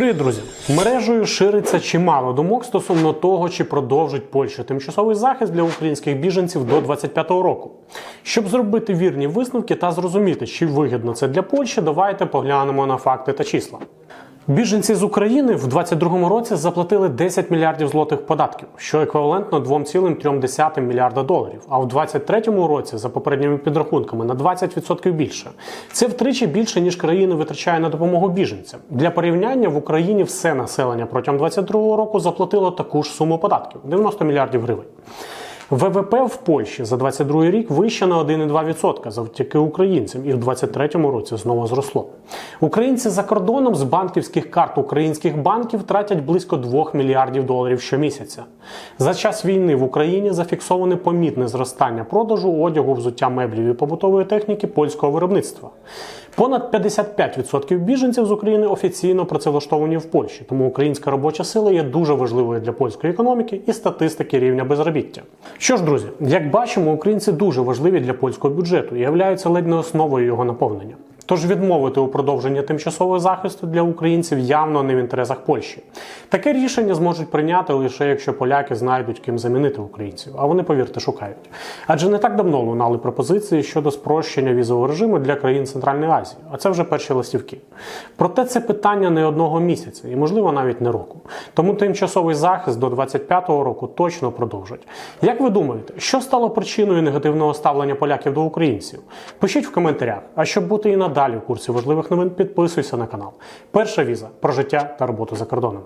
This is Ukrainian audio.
Привіт, друзі! Мережею шириться чимало думок стосовно того, чи продовжить Польща тимчасовий захист для українських біженців до 25-го року. Щоб зробити вірні висновки та зрозуміти, чи вигідно це для Польщі, давайте поглянемо на факти та числа. Біженці з України в 2022 році заплатили 10 мільярдів злотих податків, що еквівалентно 2,3 мільярда доларів. А в 2023 році, за попередніми підрахунками, на 20% більше. Це втричі більше ніж країна витрачає на допомогу біженцям. Для порівняння в Україні все населення протягом 2022 року заплатило таку ж суму податків 90 мільярдів гривень. ВВП в Польщі за 22 рік вище на 1,2% завдяки українцям, і в 2023 році знову зросло. Українці за кордоном з банківських карт українських банків тратять близько 2 мільярдів доларів щомісяця. За час війни в Україні зафіксоване помітне зростання продажу одягу, взуття меблів і побутової техніки польського виробництва. Понад 55% біженців з України офіційно працевлаштовані в Польщі, тому українська робоча сила є дуже важливою для польської економіки і статистики рівня безробіття. Що ж, друзі, як бачимо, українці дуже важливі для польського бюджету і являються ледь не основою його наповнення. Тож відмовити у продовженні тимчасового захисту для українців явно не в інтересах Польщі. Таке рішення зможуть прийняти лише якщо поляки знайдуть ким замінити українців, а вони, повірте, шукають. Адже не так давно лунали пропозиції щодо спрощення візового режиму для країн Центральної Азії, а це вже перші листівки. Проте це питання не одного місяця і, можливо, навіть не року. Тому тимчасовий захист до 25-го року точно продовжать. Як ви думаєте, що стало причиною негативного ставлення поляків до українців? Пишіть в коментарях. А щоб бути і надалі в курсі важливих новин, підписуйся на канал. Перша віза про життя та роботу за кордоном.